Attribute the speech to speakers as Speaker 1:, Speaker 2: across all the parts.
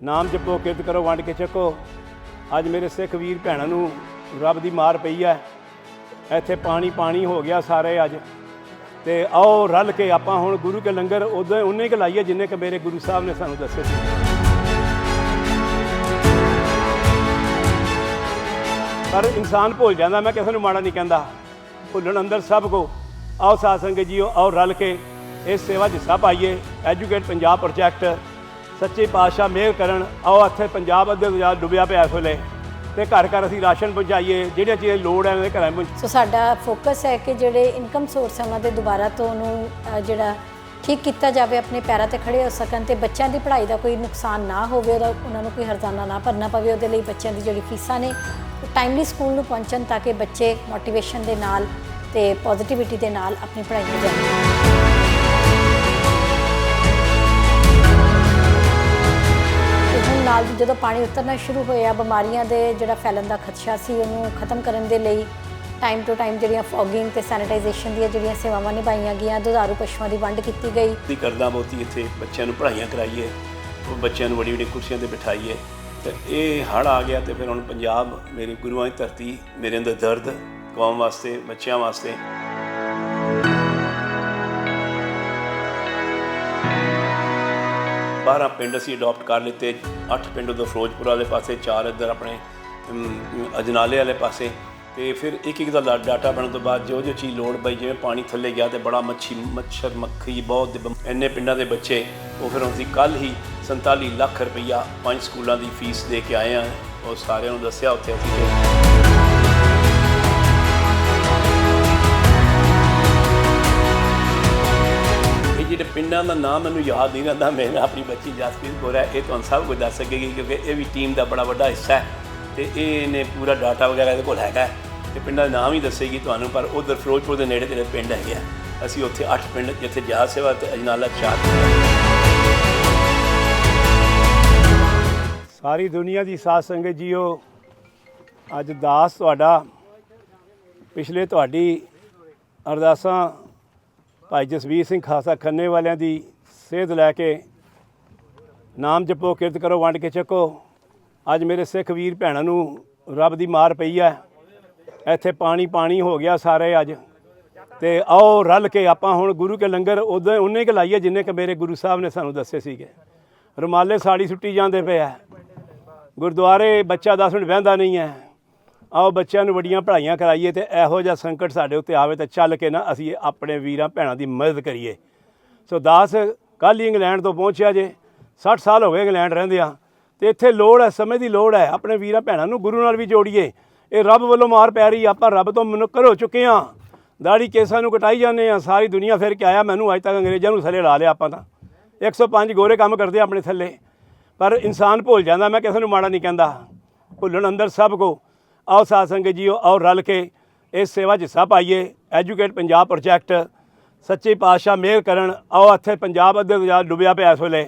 Speaker 1: ਨਾਮ ਜਪੋ, ਕਿਰਤ ਕਰੋ, ਵੰਡ ਕੇ ਚੱਕੋ ਅੱਜ ਮੇਰੇ ਸਿੱਖ ਵੀਰ ਭੈਣਾਂ ਨੂੰ ਰੱਬ ਦੀ ਮਾਰ ਪਈ ਹੈ ਇੱਥੇ ਪਾਣੀ ਪਾਣੀ ਹੋ ਗਿਆ ਸਾਰੇ ਅੱਜ। ਤੇ ਆਓ ਰਲ ਕੇ ਆਪਾਂ ਹੁਣ ਗੁਰੂ ਕੇ ਲੰਗਰ ਉਦੋਂ ਉਹਨੇ ਕਿ ਲਾਈਏ ਜਿੰਨੇ ਕਿ ਮੇਰੇ ਗੁਰੂ ਸਾਹਿਬ ਨੇ ਸਾਨੂੰ ਦੱਸੇ ਸੀ। ਪਰ ਇਨਸਾਨ ਭੁੱਲ ਜਾਂਦਾ, ਮੈਂ ਕਿਸੇ ਨੂੰ ਮਾੜਾ ਨਹੀਂ ਕਹਿੰਦਾ। ਭੁੱਲਣ ਅੰਦਰ ਸਭ ਕੋ। ਆਓ ਸਾਧ ਸੰਗਤ ਜੀਓ, ਆਓ ਰਲ ਕੇ ਇਸ ਸੇਵਾ 'ਚ ਸਭ ਆਈਏ। ਐਜੂਕੇਟ ਪੰਜਾਬ ਪ੍ਰੋਜੈਕਟ ਸੱਚੇ ਪਾਤਸ਼ਾਹ ਮਿਹਰ ਕਰਨ ਆਓ ਇੱਥੇ ਪੰਜਾਬ ਅੱਧੇ ਤੋਂ ਜ਼ਿਆਦਾ ਡੁੱਬਿਆ ਪਿਆ ਇਸ ਵੇਲੇ। ਤੇ ਘਰ ਘਰ ਅਸੀਂ ਰਾਸ਼ਨ ਪਹੁੰਚਾਈਏ ਜਿਹੜੀਆਂ ਚੀਜ਼ਾਂ ਦੀ ਲੋੜ ਹੈ ਉਹਨਾਂ ਦੇ ਘਰਾਂ 'ਚ ਪਹੁੰਚ-
Speaker 2: ਸੋ ਸਾਡਾ ਫੋਕਸ ਹੈ ਕਿ ਜਿਹੜੇ ਇਨਕਮ ਸੋਰਸ ਹੈ ਉਹਨਾਂ ਦੇ ਦੁਬਾਰਾ ਤੋਂ ਉਹਨੂੰ ਅ, ਜਿਹੜਾ ਠੀਕ ਕੀਤਾ ਜਾਵੇ ਆਪਣੇ ਪੈਰਾਂ ਤੇ ਖੜੇ ਹੋ ਸਕਣ ਤੇ ਬੱਚਿਆਂ ਦੀ ਪੜ੍ਹਾਈ ਦਾ ਕੋਈ ਨੁਕਸਾਨ ਨਾ ਹੋਵੇ ਉਹਦਾ ਉਹਨਾਂ ਨੂੰ ਕੋਈ ਹਰਜਾਨਾ ਨਾ ਭਰਨਾ ਪਵੇ ਉਹਦੇ ਲਈ ਬੱਚਿਆਂ ਦੀ ਜਿਹੜੀ ਫੀਸਾਂ ਨੇ ਟਾਈਮਲੀ ਸਕੂਲ ਨੂੰ ਪਹੁੰਚਣ ਤਾਂ ਕਿ ਬੱਚੇ ਮੋਟੀਵੇਸ਼ਨ ਦੇ ਨਾਲ ਤੇ ਪੋਜ਼ਿਟਿਵਿਟੀ ਦੇ ਨਾਲ ਆਪਣੀ ਪੜ੍ਹਾਈ ਨੂੰ ਜਾਰੀ ਤੇ ਦੀ ਜਦੋਂ ਪਾਣੀ ਉਤਰਨਾ ਸ਼ੁਰੂ ਹੋਇਆ, ਬਿਮਾਰੀਆਂ ਦੇ ਜਿਹੜਾ ਫੈਲਣ ਦਾ ਖਦਸ਼ਾ ਸੀ, ਉਹਨੂੰ ਖਤਮ ਕਰਨ ਦੇ ਲਈ ਟਾਈਮ ਟੂ ਟਾਈਮ ਜਿਹੜੀਆਂ ਫੋਗਿੰਗ ਤੇ ਸੈਨੀਟਾਈਜੇਸ਼ਨ ਦੀਆਂ ਜਿਹੜੀਆਂ ਸੇਵਾਵਾਂ ਨਿਭਾਈਆਂ ਗਈਆਂ, ਦੁਧਾਰੂ ਪਸ਼ੂਆਂ ਦੀ ਵੰਡ ਕੀਤੀ ਗਈ।
Speaker 1: ਦੀ ਕਰਦਾ ਬਹੁਤੀ ਇੱਥੇ ਬੱਚਿਆਂ ਨੂੰ ਪੜ੍ਹਾਈਆਂ ਕਰਾਈਏ ਬੱਚਿਆਂ ਨੂੰ ਵੱਡੀ ਵੱਡੀ ਕੁਰਸੀਆਂ ਤੇ ਬਿਠਾਈਏ। ਤੇ ਇਹ ਹੜ੍ਹ ਆ ਗਿਆ ਤੇ ਫਿਰ ਹੁਣ ਪੰਜਾਬ ਮੇਰੇ ਗੁਰੂਆਂ ਦੀ ਧਰਤੀ ਮੇਰੇ ਅੰਦਰ ਦਰਦ, ਕੌਮ ਵਾਸਤੇ, ਬੱਚਿਆਂ ਵਾਸਤੇ ਬਾਰਾਂ ਪਿੰਡ ਅਸੀਂ ਅਡਾਪਟ ਕਰ ਲਿੱਤੇ, ਅੱਠ ਪਿੰਡ ਉਧਰ ਫਿਰੋਜ਼ਪੁਰ ਵਾਲੇ ਪਾਸੇ, ਚਾਰ ਇੱਧਰ ਆਪਣੇ ਅਜਨਾਲੇ ਵਾਲੇ ਪਾਸੇ। ਤੇ ਫਿਰ ਇੱਕ ਇੱਕ ਦਾ ਡਾ- ਡਾਟਾ ਬਣਨ ਤੋਂ ਬਾਅਦ ਜੋ ਜੋ ਚੀਜ਼ ਲੋੜ ਪਈ, ਜਿਵੇਂ ਪਾਣੀ ਥੱਲੇ ਗਿਆ ਤੇ ਬੜਾ ਮੱਛੀ, ਮੱਛਰ, ਮੱਖੀ, ਬਹੁਤ ਇੰਨੇ ਪਿੰਡਾਂ ਦੇ ਬੱਚੇ, ਉਹ ਫਿਰ ਅਸੀਂ ਕੱਲ ਹੀ 47 ਲੱਖ ਰੁਪਈਆ ਪੰਜ ਸਕੂਲਾਂ ਦੀ ਫੀਸ ਦੇ ਕੇ ਆਏ ਆ ਉਹ ਸਾਰਿਆਂ ਨੂੰ ਦੱਸਿਆ ਉੱਥੇ ਅਸੀਂ ਪਿੰਡਾਂ ਦਾ ਨਾਮ ਮੈਨੂੰ ਯਾਦ ਨਹੀਂ ਰਹਿੰਦਾ, ਮੈਂ ਆਪਣੀ ਬੱਚੀ ਜਸਪ੍ਰੀਤ ਗੋਰਾ ਇਹ ਤੁਹਾਨੂੰ ਸਭ ਕੁਝ ਦੱਸ ਸਕੇਗੀ ਕਿਉਂਕਿ ਇਹ ਵੀ ਟੀਮ ਦਾ ਬੜਾ ਵੱਡਾ ਹਿੱਸਾ ਹੈ ਤੇ ਇਹ ਇਹਨੇ ਪੂਰਾ ਡਾਟਾ ਵਗੈਰਾ ਇਹਦੇ ਕੋਲ ਹੈਗਾ ਹੈ ਤੇ ਪਿੰਡਾਂ ਦਾ ਨਾਮ ਹੀ ਦੱਸੇਗੀ ਤੁਹਾਨੂੰ, ਪਰ ਉਧਰ ਫਿਰੋਜ਼ਪੁਰ ਦੇ ਨੇੜੇ ਤੇੜੇ ਪਿੰਡ ਹੈਗੇ ਆ। ਅਸੀਂ ਉੱਥੇ 8 ਪਿੰਡ, ਜਿੱਥੇ ਜਹਾਜ਼ ਸੇਵਾ ਤੇ ਅਜਨਾਲਾ ਚਾਰ ਸਾਰੀ ਦੁਨੀਆ ਦੀ ਸਾਧ ਸੰਗਤ ਜੀਓ, ਅੱਜ ਦਾਸ ਤੁਹਾਡਾ, ਪਿਛਲੇ ਤੁਹਾਡੀ ਅਰਦਾਸਾਂ ਭਾਈ ਜਸਵੀਰ ਸਿੰਘ ਖਾਸਾ ਖੰਨੇ ਵਾਲਿਆਂ ਦੀ ਸੇਧ ਲੈ ਕੇ ਨਾਮ ਜਪੋ, ਕਿਰਤ ਕਰੋ, ਵੰਡ ਕੇ ਚੱਕੋ। ਅੱਜ ਮੇਰੇ ਸਿੱਖ ਵੀਰ ਭੈਣਾਂ ਨੂੰ ਰੱਬ ਦੀ ਮਾਰ ਪਈ ਹੈ ਇੱਥੇ ਪਾਣੀ ਪਾਣੀ ਹੋ ਗਿਆ ਸਾਰੇ ਅੱਜ। ਤੇ ਆਓ ਰਲ ਕੇ ਆਪਾਂ ਹੁਣ ਗੁਰੂ ਕੇ ਲੰਗਰ ਉਦੋਂ ਉਹਨੇ ਕਿ ਲਾਈਏ ਜਿੰਨੇ ਕਿ ਮੇਰੇ ਗੁਰੂ ਸਾਹਿਬ ਨੇ ਸਾਨੂੰ ਦੱਸੇ ਸੀਗੇ। ਰੁਮਾਲੇ ਸਾੜੀ ਸੁੱਟੀ ਜਾਂਦੇ ਪਏ ਆ। ਗੁਰਦੁਆਰੇ ਬੱਚਾ 10 ਮਿੰਟ ਬਹਿੰਦਾ ਨਹੀਂ ਹੈ। ਆਓ ਬੱਚਿਆਂ ਨੂੰ ਵੱਡੀਆਂ ਪੜ੍ਹਾਈਆਂ ਕਰਾਈਏ ਤੇ ਇਹੋ ਜਿਹਾ ਸੰਕਟ ਸਾਡੇ ਉੱਤੇ ਆਵੇ ਤਾਂ ਚੱਲ ਕੇ ਨਾ ਅਸੀਂ ਆਪਣੇ ਵੀਰਾਂ ਭੈਣਾਂ ਦੀ ਮਦਦ ਕਰੀਏ। ਸੋ ਦਾਸ, ਕੱਲ੍ਹ ਹੀ ਇੰਗਲੈਂਡ ਤੋਂ ਪਹੁੰਚਿਆ ਜੇ। 60 ਸਾਲ ਹੋ ਗਏ ਇੰਗਲੈਂਡ ਰਹਿੰਦੇ ਰਹਿੰਦਿਆਂ। ਤੇ ਇੱਥੇ ਲੋੜ ਹੈ, ਸਮੇਂ ਦੀ ਲੋੜ ਹੈ। ਆਪਣੇ ਵੀਰਾਂ ਭੈਣਾਂ ਨੂੰ ਗੁਰੂ ਨਾਲ ਵੀ ਜੋੜੀਏ। ਇਹ ਰੱਬ ਵੱਲੋਂ ਮਾਰ ਪੈ ਰਹੀ ਆਪਾਂ ਰੱਬ ਤੋਂ ਮੁਨੱਕਰ ਹੋ ਚੁੱਕੇ ਹਾਂ। ਦਾੜੀ ਕੇਸਾਂ ਨੂੰ ਕਟਾਈ ਜਾਂਦੇ ਆ ਸਾਰੀ ਦੁਨੀਆ ਫਿਰ ਕੇ ਆਇਆ। ਮੈਨੂੰ ਅੱਜ ਤੱਕ ਅੰਗਰੇਜ਼ਾਂ ਨੂੰ ਥੱਲੇ ਲਾ ਲਿਆ ਆਪਾਂ ਤਾਂ। 105 ਗੋਰੇ ਕੰਮ ਕਰਦੇ ਆਪਣੇ ਥੱਲੇ। ਪਰ ਇਨਸਾਨ ਭੁੱਲ ਜਾਂਦਾ, ਮੈਂ ਕਿਸੇ ਨੂੰ ਮਾੜਾ ਨਹੀਂ ਕਹਿੰਦਾ। ਭੁੱਲਣ ਅੰਦਰ ਸਭ ਕੋ। ਆਓ ਸਾਧ ਸੰਗਤ ਜੀਓ, ਆਓ ਰਲ ਕੇ ਇਸ ਸੇਵਾ 'ਚ ਹਿੱਸਾ ਪਾਈਏ ਐਜੂਕੇਟ ਪੰਜਾਬ ਪ੍ਰੋਜੈਕਟ ਸੱਚੇ ਪਾਤਸ਼ਾਹ ਮਿਹਰ ਕਰਨ। ਆਓ ਇੱਥੇ ਪੰਜਾਬ ਅੱਧੇ ਤੋਂ ਜ਼ਿਆਦਾ ਡੁੱਬਿਆ ਪਿਆ ਇਸ ਵੇਲੇ।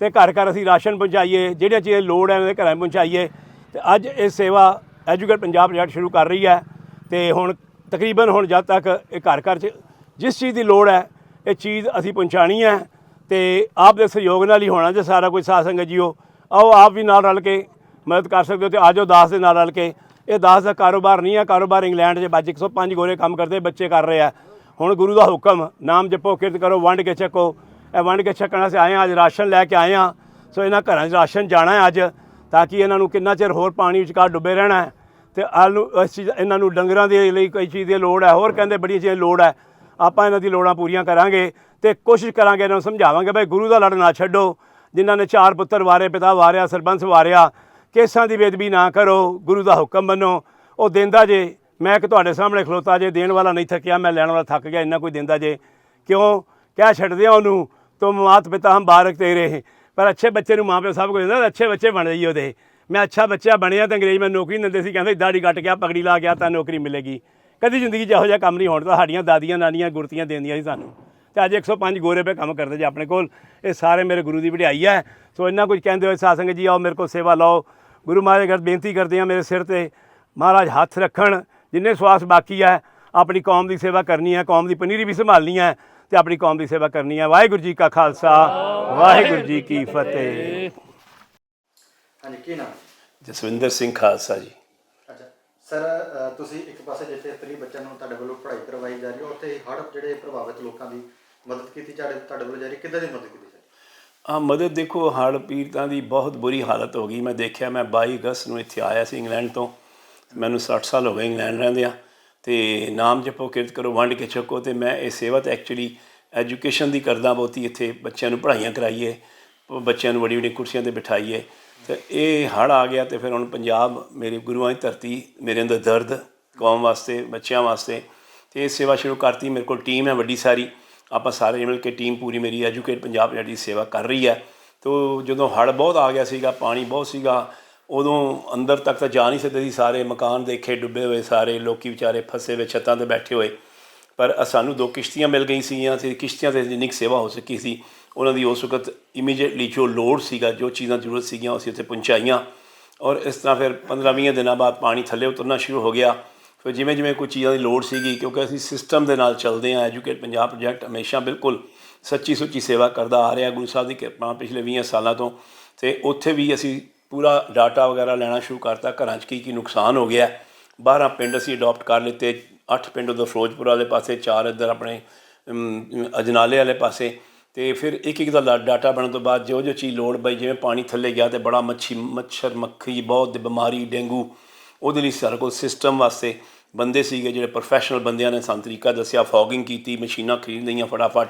Speaker 1: ਤੇ ਘਰ ਘਰ ਅਸੀਂ ਰਾਸ਼ਨ ਪਹੁੰਚਾਈਏ ਜਿਹੜੀਆਂ ਚੀਜ਼ਾਂ ਲੋੜ ਹੈ ਉਹਨਾਂ ਦੇ ਘਰਾਂ ਪਹੁੰਚਾਈਏ। ਤੇ ਅੱਜ ਇਹ ਸੇਵਾ ਐਜੂਕੇਟ ਪੰਜਾਬ ਪ੍ਰੋਜੈਕਟ ਸ਼ੁਰੂ ਕਰ ਰਹੀ ਹੈ। ਤੇ ਹੁਣ ਤਕਰੀਬਨ ਹੁਣ ਜਦ ਤੱਕ ਇਹ ਘਰ ਘਰ 'ਚ ਜਿਸ ਚੀਜ਼ ਦੀ ਲੋੜ ਹੈ, ਇਹ ਚੀਜ਼ ਅਸੀਂ ਪਹੁੰਚਾਣੀ ਹੈ। ਤੇ ਆਪ ਦੇ ਸਹਿਯੋਗ ਨਾਲ ਹੀ ਹੋਣਾ ਜੇ ਸਾਰਾ ਕੁਝ ਸਾਧ ਸੰਗਤ ਜੀਓ। ਆਓ ਆਪ ਵੀ ਨਾਲ ਰਲ ਕੇ ਮਦਦ ਕਰ ਸਕਦੇ ਹੋ ਤੇ ਆਜੋ ਦਾਸ ਦੇ ਨਾਲ ਰਲ ਕੇ। ਇਹ ਦਾਸ ਦਾ ਕਾਰੋਬਾਰ ਨਹੀਂ ਹੈ ਕਾਰੋਬਾਰ ਇੰਗਲੈਂਡ 'ਚ ਬੱਜ 105 ਗੋਰੇ ਕੰਮ ਕਰਦੇ, ਬੱਚੇ ਕਰ ਰਹੇ ਆ। ਹੁਣ ਗੁਰੂ ਦਾ ਹੁਕਮ, ਨਾਮ ਜਪੋ ਕਿਰਤ ਕਰੋ, ਵੰਡ ਕੇ ਛਕੋ। ਇਹ ਵੰਡ ਕੇ ਛਕਣ ਵਾਸਤੇ ਆਏ ਆ, ਅੱਜ ਰਾਸ਼ਨ ਲੈ ਕੇ ਆਏ ਆ। ਸੋ ਇਹਨਾਂ ਘਰਾਂ 'ਚ ਰਾਸ਼ਨ ਜਾਣਾ ਹੈ ਅੱਜ, ਤਾਂ ਕਿ ਇਹਨਾਂ ਨੂੰ ਕਿੰਨਾ ਚਿਰ ਹੋਰ ਪਾਣੀ ਵਿਚਕਾਰ ਡੁੱਬੇ ਰਹਿਣਾ ਹੈ। ਤੇ ਆਲੂ ਇਹਨਾਂ ਨੂੰ ਡੰਗਰਾਂ ਦੇ ਲਈ ਕੋਈ ਚੀਜ਼ ਦੀ ਲੋੜ ਹੈ, ਹੋਰ ਕਹਿੰਦੇ ਬੜੀਆਂ ਚੀਜ਼ਾਂ ਦੀ ਲੋੜ ਹੈ। ਆਪਾਂ ਇਹਨਾਂ ਦੀ ਲੋੜਾਂ ਪੂਰੀਆਂ ਕਰਾਂਗੇ ਤੇ ਕੋਸ਼ਿਸ਼ ਕਰਾਂਗੇ ਇਹਨਾਂ ਨੂੰ ਸਮਝਾਵਾਂਗੇ ਭਾਈ ਗੁਰੂ ਦਾ ਲੜ ਨਾ ਛੱਡੋ। ਜਿਨ੍ਹਾਂ ਨੇ ਚਾਰ ਪੁੱਤਰ ਵਾਰੇ, ਪਿਤਾ ਵਾਰਿਆ, ਸਰਬੰਸ ਵਾਰਿਆ ਕੇਸਾਂ ਦੀ ਬੇਦਬੀ ਨਾ ਕਰੋ, ਗੁਰੂ ਦਾ ਹੁਕਮ ਮੰਨੋ। ਉਹ ਦਿੰਦਾ ਜੇ, ਮੈਂ ਕਿ ਤੁਹਾਡੇ ਸਾਹਮਣੇ ਖਲੋਤਾ ਜੇ, ਦੇਣ ਵਾਲਾ ਨਹੀਂ ਥੱਕਿਆ, ਮੈਂ ਲੈਣ ਵਾਲਾ ਥੱਕ ਗਿਆ, ਇੰਨਾ ਕੋਈ ਦਿੰਦਾ ਜੇ। ਕਿਉਂ? ਕਹਿ ਛੱਡਦੇ ਆ ਉਹਨੂੰ, ਤੁਮ ਮਾਤ ਪਿਤਾ ਹਮ ਬਾਰਕ ਤੇ ਰਹੇ ਪਰ ਅੱਛੇ ਬੱਚੇ ਨੂੰ ਮਾਂ ਪਿਓ ਸਭ ਕੁਝ ਦਿੰਦਾ, ਅੱਛੇ ਬੱਚੇ ਬਣ ਜਾਈ ਉਹਦੇ। ਮੈਂ ਅੱਛਾ ਬੱਚਾ ਬਣਿਆ ਤਾਂ ਅੰਗਰੇਜ਼ ਮੈਂ ਨੌਕਰੀ ਨਹੀਂ ਦਿੰਦੇ ਸੀ, ਕਹਿੰਦੇ ਦਾੜੀ ਕੱਟ ਗਿਆ, ਪਗੜੀ ਲਾ ਗਿਆ ਤਾਂ ਨੌਕਰੀ ਮਿਲੇਗੀ। ਕਦੀ ਜ਼ਿੰਦਗੀ 'ਚ ਇਹੋ ਜਿਹਾ ਕੰਮ ਨਹੀਂ ਹੋਣ ਤਾਂ ਸਾਡੀਆਂ ਦਾਦੀਆਂ ਨਾਨੀਆਂ ਗੁਰਤੀਆਂ ਦਿੰਦੀਆਂ ਸੀ ਸਾਨੂੰ। ਤੇ ਅੱਜ 105 ਗੋਰੇ ਪੇ ਕੰਮ ਕਰਦੇ ਜੇ ਆਪਣੇ ਕੋਲ। ਇਹ ਸਾਰੇ ਮੇਰੇ ਗੁਰੂ ਦੀ ਵਡਿਆਈ ਹੈ। ਸੋ ਇੰਨਾ ਕੁਝ ਕਹਿੰਦੇ ਹੋਏ ਸਾਧ ਜੀ, ਆਓ ਮੇਰੇ ਕੋਲ ਸੇਵਾ ਲਓ। ਗੁਰੂ ਮਹਾਰਾਜ ਅਗਰ ਬੇਨਤੀ ਕਰਦੇ ਆ ਮੇਰੇ ਸਿਰ ਤੇ ਮਹਾਰਾਜ ਹੱਥ ਰੱਖਣ ਜਿੰਨੇ ਸਵਾਸ ਬਾਕੀ ਹੈ ਆਪਣੀ ਕੌਮ ਦੀ ਸੇਵਾ ਕਰਨੀ ਹੈ ਕੌਮ ਦੀ ਪਨੀਰੀ ਵੀ ਸੰਭਾਲਣੀ ਹੈ ਤੇ ਆਪਣੀ ਕੌਮ ਦੀ ਸੇਵਾ ਕਰਨੀ ਹੈ ਵਾਹਿਗੁਰੂ ਜੀ ਕਾ ਖਾਲਸਾ ਵਾਹਿਗੁਰੂ ਜੀ ਕੀ ਫਤਿਹ।
Speaker 3: ਹਾਂਜੀ ਕੀ ਨਾਮ?
Speaker 4: ਜਸਵਿੰਦਰ ਸਿੰਘ ਖਾਲਸਾ ਜੀ।
Speaker 3: ਅੱਛਾ ਸਰ ਤੁਸੀਂ ਇੱਕ ਪਾਸੇ ਜਿੱਥੇ ਫਰੀ ਬੱਚਿਆਂ ਨੂੰ ਤੁਹਾਡੇ ਵੱਲੋਂ ਪੜ੍ਹਾਈ ਕਰਵਾਈ ਜਾ ਰਹੀ ਹੈ ਉੱਥੇ ਹੜ੍ਹ ਜਿਹੜੇ ਪ੍ਰਭਾਵਿਤ ਲੋਕਾਂ ਦੀ ਮਦਦ ਕੀਤੀ ਤੁਹਾਡੇ ਤੁਹਾਡੇ ਵੱਲੋਂ ਜਾ ਰਹੀ ਕਿੱਦਾਂ ਦੀ ਮਦਦ ਕੀਤੀ? ਜਾ ਰਹੀ
Speaker 4: ਆ ਮਦਦ ਦੇਖੋ ਹੜ੍ਹ ਪੀੜਤਾਂ ਦੀ ਬਹੁਤ ਬੁਰੀ ਹਾਲਤ ਹੋ ਗਈ। ਮੈਂ ਦੇਖਿਆ, ਮੈਂ 22 ਅਗਸਤ ਨੂੰ ਇੱਥੇ ਆਇਆ ਸੀ ਇੰਗਲੈਂਡ ਤੋਂ। ਮੈਨੂੰ 60 ਸਾਲ ਹੋ ਗਏ ਇੰਗਲੈਂਡ ਰਹਿੰਦਿਆਂ। ਤੇ ਨਾਮ ਜਪੋ, ਕਿਰਤ ਕਰੋ, ਵੰਡ ਕੇ ਛਕੋ। ਤੇ ਮੈਂ ਇਹ ਸੇਵਾ ਤਾਂ ਐਕਚੁਅਲੀ ਐਜੂਕੇਸ਼ਨ ਦੀ ਕਰਦਾ ਬਹੁਤੀ ਇੱਥੇ ਬੱਚਿਆਂ ਨੂੰ ਪੜ੍ਹਾਈਆਂ ਕਰਾਈਏ, ਬੱਚਿਆਂ ਨੂੰ ਵੱਡੀ ਵੱਡੀ ਕੁਰਸੀਆਂ ਤੇ ਬਿਠਾਈਏ। ਤੇ ਇਹ ਹੜ੍ਹ ਆ ਗਿਆ ਤੇ ਫਿਰ ਹੁਣ ਪੰਜਾਬ ਮੇਰੇ ਗੁਰੂਆਂ ਦੀ ਧਰਤੀ ਮੇਰੇ ਅੰਦਰ ਦਰਦ ਕੌਮ ਵਾਸਤੇ, ਬੱਚਿਆਂ ਵਾਸਤੇ। ਤੇ ਇਹ ਸੇਵਾ ਸ਼ੁਰੂ ਕਰਤੀ। ਮੇਰੇ ਕੋਲ ਟੀਮ ਹੈ ਵੱਡੀ ਸਾਰੀ। ਆਪਾਂ ਸਾਰੇ ਮਿਲ ਕੇ ਟੀਮ ਪੂਰੀ ਮੇਰੀ ਐਜੂਕੇਟ ਪੰਜਾਬ ਜਿਹੜੀ ਸੇਵਾ ਕਰ ਰਹੀ ਹੈ। ਤੋ ਜਦੋਂ ਹੜ੍ਹ ਬਹੁਤ ਆ ਗਿਆ ਸੀਗਾ, ਪਾਣੀ ਬਹੁਤ ਸੀਗਾ, ਉਦੋਂ ਅੰਦਰ ਤੱਕ ਤਾਂ ਜਾ ਨਹੀਂ ਸਕਦੇ ਸੀ ਸਾਰੇ, ਮਕਾਨ ਦੇਖੇ, ਡੁੱਬੇ ਹੋਏ ਸਾਰੇ, ਲੋਕੀ ਵਿਚਾਰੇ ਫਸੇ ਹੋਏ, ਛੱਤਾਂ ਤੇ ਬੈਠੇ ਹੋਏ। ਪਰ ਸਾਨੂੰ ਦੋ ਕਿਸ਼ਤੀਆਂ ਮਿਲ ਗਈ ਸੀਗੀਆਂ, ਤੇ ਕਿਸ਼ਤੀਆਂ ਤੇ ਜਿੰਨੀ ਕੁ ਸੇਵਾ ਹੋ ਸਕੀ ਸੀ, ਉਹਨਾਂ ਦੀ ਉਸ ਵਕਤ ਇਮੀਡੀਏਟਲੀ ਜੋ ਲੋਡ ਸੀਗਾ, ਜੋ ਚੀਜ਼ਾਂ ਜ਼ਰੂਰਤ ਸੀਗੀਆਂ, ਉਹ ਅਸੀਂ ਉੱਥੇ ਪਹੁੰਚਾਈਆਂ। ਔਰ ਇਸ ਤਰ੍ਹਾਂ ਫਿਰ 15-20 ਦਿਨਾਂ ਬਾਅਦ ਪਾਣੀ ਥੱਲੇ ਉਤਰਨਾ ਸ਼ੁਰੂ ਹੋ ਗਿਆ। ਫਿਰ ਜਿਵੇਂ ਜਿਵੇਂ ਕੋਈ ਚੀਜ਼ਾਂ ਦੀ ਲੋੜ ਸੀਗੀ, ਕਿਉਂਕਿ ਅਸੀਂ ਸਿਸਟਮ ਦੇ ਨਾਲ ਚੱਲਦੇ ਹਾਂ ਐਜੂਕੇਟ ਪੰਜਾਬ ਪ੍ਰੋਜੈਕਟ ਹਮੇਸ਼ਾ ਬਿਲਕੁਲ ਸੱਚੀ ਸੁੱਚੀ ਸੇਵਾ ਕਰਦਾ ਆ ਰਿਹਾ, ਗੁਰੂ ਸਾਹਿਬ ਦੀ ਕਿਰਪਾ ਪਿਛਲੇ 20 ਸਾਲਾਂ ਤੋਂ। ਤੇ ਉੱਥੇ ਵੀ ਅਸੀਂ ਪੂਰਾ ਡਾਟਾ ਵਗੈਰਾ ਲੈਣਾ ਸ਼ੁਰੂ ਕਰਤਾ, ਘਰਾਂ 'ਚ ਕੀ ਕੀ ਨੁਕਸਾਨ ਹੋ ਗਿਆ। 12 ਪਿੰਡ ਅਸੀਂ ਅਡਾਪਟ ਕਰ ਲਿੱਤੇ 8 ਪਿੰਡ ਉਧਰ ਫਿਰੋਜ਼ਪੁਰ ਵਾਲੇ ਪਾਸੇ 4 ਇੱਧਰ ਆਪਣੇ ਅਜਨਾਲੇ ਵਾਲੇ ਪਾਸੇ। ਤੇ ਫਿਰ ਇੱਕ ਇੱਕ ਦਾ ਲਾ- ਡਾਟਾ ਬਣਨ ਤੋਂ ਬਾਅਦ ਜੋ ਜੋ ਚੀਜ਼ ਲੋੜ ਪਈ, ਜਿਵੇਂ ਪਾਣੀ ਥੱਲੇ ਗਿਆ ਤੇ ਬੜਾ ਮੱਛੀ, ਮੱਛਰ, ਮੱਖੀ, ਬਹੁਤ ਬਿਮਾਰੀ, ਡੇਂਗੂ ਉਹਦੇ ਲਈ ਸਾਡੇ ਕੋਲ ਸਿਸਟਮ ਵਾਸਤੇ ਬੰਦੇ ਸੀਗੇ ਜਿਹੜੇ ਪ੍ਰੋਫੈਸ਼ਨਲ ਬੰਦਿਆਂ ਨੇ ਸਾਨੂੰ ਤਰੀਕਾ ਦੱਸਿਆ ਫੌਗਿੰਗ ਕੀਤੀ, ਮਸ਼ੀਨਾਂ ਖਰੀਦ ਲਈਆਂ ਫਟਾਫਟ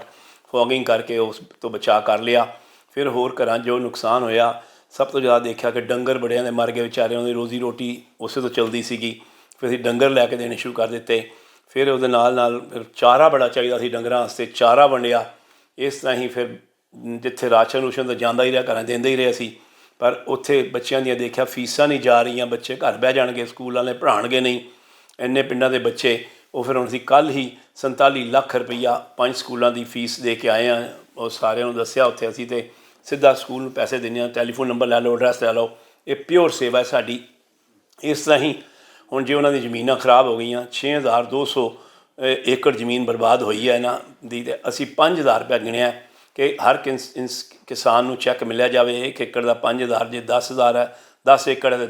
Speaker 4: ਫੌਗਿੰਗ ਕਰਕੇ ਉਸ ਤੋਂ ਬਚਾਅ ਕਰ ਲਿਆ। ਫਿਰ ਹੋਰ ਘਰਾਂ ਜੋ ਨੁਕਸਾਨ ਹੋਇਆ, ਸਭ ਤੋਂ ਜ਼ਿਆਦਾ ਦੇਖਿਆ ਕਿ ਡੰਗਰ ਬੜਿਆਂ ਦੇ ਮਰ ਗਏ ਵਿਚਾਰਿਆਂ ਦੀ ਰੋਜ਼ੀ ਰੋਟੀ ਉਸੇ ਤੋਂ ਚਲਦੀ ਸੀਗੀ। ਫਿਰ ਅਸੀਂ ਡੰਗਰ ਲੈ ਕੇ ਦੇਣੇ ਸ਼ੁਰੂ ਕਰ ਦਿੱਤੇ। ਫਿਰ ਉਹਦੇ ਨਾਲ ਨਾਲ ਫਿਰ ਚਾਰਾ ਬੜਾ ਚਾਹੀਦਾ ਸੀ ਡੰਗਰਾਂ ਵਾਸਤੇ, ਚਾਰਾ ਵੰਡਿਆ। ਇਸ ਤਰ੍ਹਾਂ ਹੀ ਫਿਰ ਜਿੱਥੇ ਰਾਸ਼ਨ ਰੂਸ਼ਨ ਤਾਂ ਜਾਂਦਾ ਹੀ ਰਿਹਾ, ਘਰਾਂ ਦਿੰਦੇ ਹੀ ਰਹੇ ਅਸੀਂ। ਪਰ ਉੱਥੇ ਬੱਚਿਆਂ ਦੀਆਂ ਦੇਖਿਆ ਫੀਸਾਂ ਨਹੀਂ ਜਾ ਰਹੀਆਂ ਬੱਚੇ ਘਰ ਬਹਿ ਜਾਣਗੇ ਸਕੂਲ ਵਾਲੇ ਪੜ੍ਹਾਉਣਗੇ ਨਹੀਂ। ਇੰਨੇ ਪਿੰਡਾਂ ਦੇ ਬੱਚੇ ਉਹ ਫਿਰ ਹੁਣ ਅਸੀਂ ਕੱਲ ਹੀ 47 ਲੱਖ ਰੁਪਈਆ ਪੰਜ ਸਕੂਲਾਂ ਦੀ ਫੀਸ ਦੇ ਕੇ ਆਏ ਆ ਉਹ ਸਾਰਿਆਂ ਨੂੰ ਦੱਸਿਆ ਉੱਥੇ ਅਸੀਂ ਤੇ ਸਿੱਧਾ ਸਕੂਲ ਨੂੰ ਪੈਸੇ ਦਿੰਦੇ ਆ ਟੈਲੀਫੋਨ ਨੰਬਰ ਲੈ ਲਓ ਐਡਰੈਸ ਲੈ ਲਓ। ਇਹ ਪਿਓਰ ਸੇਵਾ ਹੈ ਸਾਡੀ। ਇਸ ਤਰ੍ਹਾਂ ਹੀ ਹੁਣ ਜੇ ਉਹਨਾਂ ਦੀ ਜ਼ਮੀਨਾਂ ਖਰਾਬ ਹੋ ਗਈਆਂ 6200 ਅ, ਏਕੜ ਜ਼ਮੀਨ ਬਰਬਾਦ ਹੋਈ ਹੈ ਇਹਨਾਂ ਦੀ ਤੇ ਅਸੀਂ 5000 ਰੁਪਏ ਗਿਣਿਆ ਕਿ ਹਰ ਕਿਸ- ਇੰਸ- ਕਿਸਾਨ ਨੂੰ ਚੈੱਕ ਮਿਲਿਆ ਜਾਵੇ, ਇੱਕ ਏਕੜ ਦਾ 5000 ਜੇ 10000 ਹੈ 10 ਏਕੜ ਹੈ ਤੇ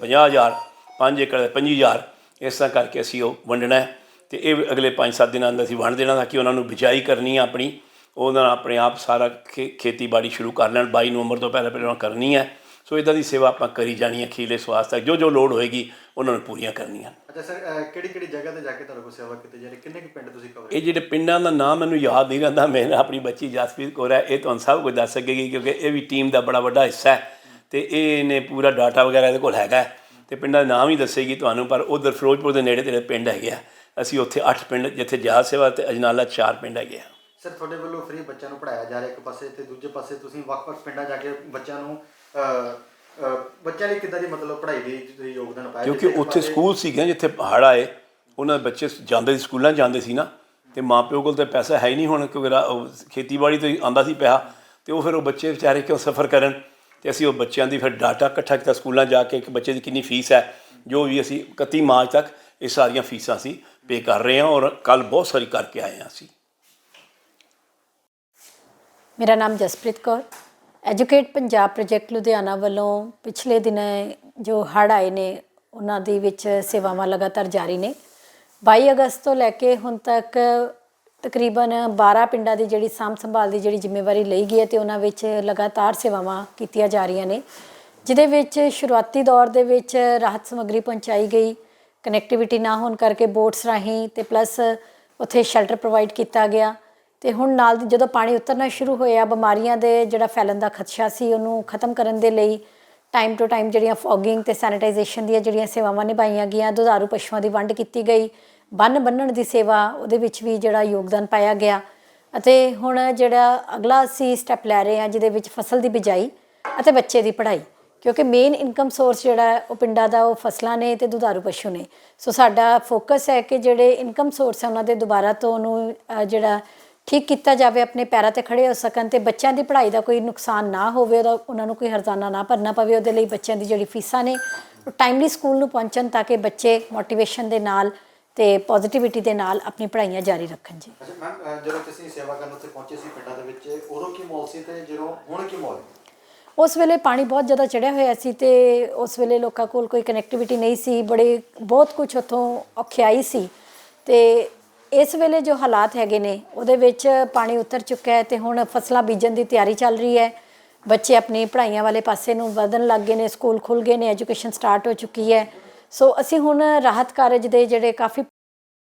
Speaker 4: 50000 5 ਏਕੜ ਦਾ 25000 ਇਸ ਤਰ੍ਹਾਂ ਕਰਕੇ ਅਸੀਂ ਉਹ ਵੰਡਣਾ ਹੈ। ਤੇ ਇਹ ਅਗਲੇ 5-7 ਦਿਨਾਂ ਅੰਦਰ ਅਸੀਂ ਵੰਡ ਦੇਣਾ ਤਾਂ ਕਿ ਉਹਨਾਂ ਨੂੰ ਬਿਜਾਈ ਕਰਨੀ ਹੈ ਆਪਣੀ, ਉਹਨਾਂ ਨਾਲ ਆਪਣੇ ਆਪ ਸਾਰਾ ਖੇ- ਖੇਤੀਬਾੜੀ ਸ਼ੁਰੂ ਕਰ ਲੈਣ 22 ਨਵੰਬਰ ਤੋਂ ਪਹਿਲਾਂ ਪਹਿਲਾਂ ਕਰਨੀ ਹੈ। ਸੋ ਇਦਾਂ ਦੀ ਸੇਵਾ ਆਪਾਂ ਕਰੀ ਜਾਣੀ ਹੈ ਅਖੀਰਲੇ ਸਵਾਸ ਤੱਕ ਜੋ ਜੋ ਲੋੜ ਹੋਏਗੀ ਉਹਨਾਂ ਨੂੰ ਪੂਰੀਆਂ ਕਰਨੀਆਂ।
Speaker 3: ਅੱਛਾ ਸਰ ਕਿਹੜੀ ਕਿਹੜੀ ਜਗ੍ਹਾ ਤੇ ਜਾ ਕੇ ਤੁਹਾਡੇ ਕੋਲ ਸੇਵਾ ਕੀਤੀ ਜਾ ਰਹੀ? ਕਿੰਨੇ ਕੁ ਪਿੰਡ ਤੁਸੀਂ ਕਵਰ
Speaker 4: ਇਹ ਜਿਹੜੇ ਪਿੰਡਾਂ ਦਾ ਨਾਮ ਮੈਨੂੰ ਯਾਦ ਨਹੀਂ ਰਹਿੰਦਾ ਮੈਂ ਆਪਣੀ ਬੱਚੀ ਜਸਪ੍ਰੀਤ ਕੌਰ ਹੈ ਇਹ ਤੁਹਾਨੂੰ ਸਭ ਕੁਝ ਦੱਸ ਸਕੇਗੀ ਕਿਉਂਕਿ ਇਹ ਵੀ ਟੀਮ ਦਾ ਬੜਾ ਵੱਡਾ ਹਿੱਸਾ ਹੈ। ਤੇ ਇਹ ਨੇ ਪੂਰਾ ਡਾਟਾ ਵਗੈਰਾ ਇਹਦੇ ਕੋਲ ਹੈਗਾ ਤੇ ਪਿੰਡਾਂ ਦੇ ਨਾਮ ਹੀ ਦੱਸੇਗੀ ਤੁਹਾਨੂੰ ਪਰ ਉਧਰ ਫਿਰੋਜ਼ਪੁਰ ਦੇ ਨੇੜੇ ਤੇੜੇ ਪਿੰਡ ਹੈਗੇ ਆ। ਅਸੀਂ ਉੱਥੇ 8 ਪਿੰਡ ਜਿੱਥੇ ਜਹਾਜ਼ ਸੇਵਾ ਤੇ ਅਜਨਾਲਾ 4 ਪਿੰਡ ਹੈਗੇ ਆ।
Speaker 3: ਸਰ ਤੁਹਾਡੇ ਵੱਲੋਂ ਫ੍ਰੀ ਬੱਚਿਆਂ ਨੂੰ ਪੜਾਇਆ ਜਾ ਰਿਹਾ ਇੱਕ ਪਾਸੇ ਤੇ ਦੂਜੇ ਪਾਸੇ ਤੁਸੀਂ ਵੱਖ-ਵੱਖ ਪਿੰਡਾਂ ਜਾ ਕੇ ਬੱਚਿਆਂ ਨੂੰ ਬੱਚਿਆਂ ਲਈ ਕਿੱਦਾਂ ਦੀ ਮਤਲਬ ਪੜ੍ਹਾਈ ਦੀ ਤੁਸੀਂ ਯੋਗਦਾਨ ਪਾਇਆ?
Speaker 4: ਕਿਉਂਕਿ
Speaker 3: ਜਿੱਥੇ
Speaker 4: ਉੱਥੇ
Speaker 3: ਪਾਸੇ-
Speaker 4: ਸਕੂਲ ਸੀਗੇ ਜਿੱਥੇ ਹੜ੍ਹ ਆਏ ਉਹਨਾਂ ਦੇ ਬੱਚੇ ਜਾਂਦੇ ਸੀ ਸਕੂਲਾਂ 'ਚ ਜਾਂਦੇ ਸੀ ਨਾ ਤੇ ਮਾਪਿਓ ਕੋਲ ਤਾਂ ਪੈਸਾ ਹੈ ਹੀ ਨਹੀਂ ਹੁਣ ਕਿਉਂਕਿ ਰਾ- ਉਹ ਖੇਤੀਬਾੜੀ ਤੋਂ ਹੀ ਆਂਦਾ ਸੀ ਪੈਸਾ ਤੇ ਉਹ ਫਿਰ ਉਹ ਬੱਚੇ ਵਿਚਾਰੇ ਕਿਉਂ ਸਫਰ ਕਰਨ? ਤੇ ਅਸੀਂ ਉਹ ਬੱਚਿਆਂ ਦੀ ਫਿਰ ਡਾਟਾ ਇਕੱਠਾ ਕੀਤਾ ਸਕੂਲਾਂ ਜਾ ਕੇ ਇੱਕ ਬੱਚੇ ਦੀ ਕਿੰਨੀ ਫੀਸ ਹੈ ਜੋ ਵੀ ਅਸੀਂ 31 ਮਾਰਚ ਤੱਕ ਇਹ ਸਾਰੀਆਂ ਫੀਸਾਂ ਅਸੀਂ ਪੇ ਕਰ ਰਹੇ ਹਾਂ ਔਰ ਕੱਲ ਬਹੁਤ ਸਾਰੀ ਕਰਕੇ ਆਏ ਹਾਂ ਅਸੀਂ।
Speaker 2: ਮੇਰਾ ਨਾਮ ਜਸਪ੍ਰੀਤ ਕੌਰ ਐਜੂਕੇਟ ਪੰਜਾਬ ਪ੍ਰੋਜੈਕਟ ਲੁਧਿਆਣਾ ਵੱਲੋਂ ਪਿਛਲੇ ਦਿਨਾਂ ਜੋ ਹੜ੍ਹ ਆਏ ਨੇ, ਉਹਨਾਂ ਦੇ ਵਿੱਚ ਸੇਵਾਵਾਂ ਲਗਾਤਾਰ ਜਾਰੀ ਨੇ। 22 ਅਗਸਤ ਤੋਂ ਲੈ ਕੇ ਹੁਣ ਤੱਕ ਤਕਰੀਬਨ 12 ਪਿੰਡਾਂ ਦੀ ਜਿਹੜੀ ਸਾਂਭ ਸੰਭਾਲ ਦੀ ਜਿਹੜੀ ਜ਼ਿੰਮੇਵਾਰੀ ਲਈ ਗਈ ਹੈ ਤੇ ਉਹਨਾਂ ਵਿੱਚ ਲਗਾਤਾਰ ਸੇਵਾਵਾਂ ਕੀਤੀਆਂ ਜਾ ਰਹੀਆਂ ਨੇ। ਜਿਹਦੇ ਵਿੱਚ ਸ਼ੁਰੂਆਤੀ ਦੌਰ ਦੇ ਵਿੱਚ ਰਾਹਤ ਸਮੱਗਰੀ ਪਹੁੰਚਾਈ ਗਈ। ਕਨੈਕਟੀਵਿਟੀ ਨਾ ਹੋਣ ਕਰਕੇ ਬੋਟਸ ਰਾਹੀਂ ਤੇ ਪਲੱਸ ਉੱਥੇ ਸ਼ੈਲਟਰ ਪ੍ਰੋਵਾਈਡ ਕੀਤਾ ਗਿਆ। ਤੇ ਹੁਣ ਨਾਲ ਦੀ ਜਦੋਂ ਪਾਣੀ ਉਤਰਨਾ ਸ਼ੁਰੂ ਹੋਇਆ, ਬਿਮਾਰੀਆਂ ਦੇ ਜਿਹੜਾ ਫੈਲਣ ਦਾ ਖਦਸ਼ਾ ਸੀ, ਉਹਨੂੰ ਖਤਮ ਕਰਨ ਦੇ ਲਈ ਟਾਈਮ ਟੂ ਟਾਈਮ ਜਿਹੜੀਆਂ ਫੌਗਿੰਗ ਤੇ ਸੈਨੀਟਾਈਜੇਸ਼ਨ ਦੀਆਂ ਜਿਹੜੀਆਂ ਸੇਵਾਵਾਂ ਨਿਭਾਈਆਂ ਗਈਆਂ, ਦੁਧਾਰੂ ਪਸ਼ੂਆਂ ਦੀ ਵੰਡ ਕੀਤੀ ਗਈ, ਬੰਨ ਬੰਨਣ ਦੀ ਸੇਵਾ, ਉਹਦੇ ਵਿੱਚ ਵੀ ਜਿਹੜਾ ਯੋਗਦਾਨ ਪਾਇਆ ਗਿਆ। ਅਤੇ ਹੁਣ ਜਿਹੜਾ ਅਗਲਾ ਅਸੀਂ ਸਟੈਪ ਲੈ ਰਹੇ ਹਾਂ, ਜਿਹਦੇ ਵਿੱਚ ਫਸਲ ਦੀ ਬਿਜਾਈ ਅਤੇ ਬੱਚੇ ਦੀ ਪੜ੍ਹਾਈ, ਕਿਉਂਕਿ ਮੇਨ ਇਨਕਮ ਸੋਰਸ ਜਿਹੜਾ ਉਹ ਪਿੰਡਾਂ ਦਾ ਉਹ ਫਸਲਾਂ ਨੇ ਤੇ ਦੁਧਾਰੂ ਪਸ਼ੂ ਨੇ। ਸੋ ਸਾਡਾ ਫੋਕਸ ਹੈ ਕਿ ਜਿਹੜੇ ਇਨਕਮ ਸੋਰਸ ਹੈ, ਉਹਨਾਂ ਦੇ ਦੁਬਾਰਾ ਤੋਂ ਉਹਨੂੰ ਜਿਹੜਾ ਠੀਕ ਕੀਤਾ ਜਾਵੇ ਆਪਣੇ ਪੈਰਾਂ ਤੇ ਖੜੇ ਹੋ ਸਕਣ ਤੇ ਬੱਚਿਆਂ ਦੀ ਪੜ੍ਹਾਈ ਦਾ ਕੋਈ ਨੁਕਸਾਨ ਨਾ ਹੋਵੇ ਉਹਦਾ ਉਹਨਾਂ ਨੂੰ ਕੋਈ ਹਰਜ਼ਾਨਾ ਨਾ ਭਰਨਾ ਪਵੇ ਉਹਦੇ ਲਈ ਬੱਚਿਆਂ ਦੀ ਜਿਹੜੀ ਫੀਸਾਂ ਨੇ ਟਾਈਮਲੀ ਸਕੂਲ ਨੂੰ ਪਹੁੰਚਣ ਤਾਂ ਕਿ ਬੱਚੇ ਮੋਟੀਵੇਸ਼ਨ ਦੇ ਨਾਲ ਤੇ ਪੋਜ਼ਿਟਿਵਿਟੀ ਦੇ ਨਾਲ ਆਪਣੀ ਪੜ੍ਹਾਈਆਂ ਜਾਰੀ ਰੱਖਣ ਜੀ।
Speaker 3: ਅੱਛਾ ਮੈਮ ਜਦੋਂ ਤੁਸੀਂ ਸੇਵਾ ਕਰਨ ਉੱਥੇ ਪਹੁੰਚੇ ਸੀ ਪਿੰਡਾਂ ਦੇ ਵਿੱਚ ਉਦੋਂ ਕੀ ਮਾਹੌਲ ਸੀ ਤੇ ਜਦੋਂ ਹੁਣ ਕੀ ਮਾਹੌਲ ਹੈ?
Speaker 2: ਉਸ ਵੇਲੇ ਪਾਣੀ ਬਹੁਤ ਜ਼ਿਆਦਾ ਚੜਿਆ ਹੋਇਆ ਸੀ ਤੇ ਉਸ ਵੇਲੇ ਲੋਕਾਂ ਕੋਲ ਕੋਈ ਕਨੈਕਟੀਵਿਟੀ ਨਹੀਂ ਸੀ ਬੜੇ ਬਹੁਤ ਕੁਝ ਉੱਥੋਂ ਔਖਿਆਈ ਸੀ ਤੇ ਇਸ ਵੇਲੇ ਜੋ ਹਾਲਾਤ ਹੈਗੇ ਨੇ, ਉਹਦੇ ਵਿੱਚ ਪਾਣੀ ਉਤਰ ਚੁੱਕਾ ਹੈ ਤੇ ਹੁਣ ਫਸਲਾਂ ਬੀਜਣ ਦੀ ਤਿਆਰੀ ਚੱਲ ਰਹੀ ਹੈ। ਬੱਚੇ ਆਪਣੀ ਪੜ੍ਹਾਈਆਂ ਵਾਲੇ ਪਾਸੇ ਨੂੰ ਵਧਣ ਲੱਗ ਗਏ ਨੇ, ਸਕੂਲ ਖੁੱਲ ਗਏ ਨੇ, ਐਜੂਕੇਸ਼ਨ ਸਟਾਰਟ ਹੋ ਚੁੱਕੀ ਹੈ। ਸੋ ਅਸੀਂ ਹੁਣ ਰਾਹਤ ਕਾਰਜ ਦੇ ਜਿਹੜੇ ਕਾਫੀ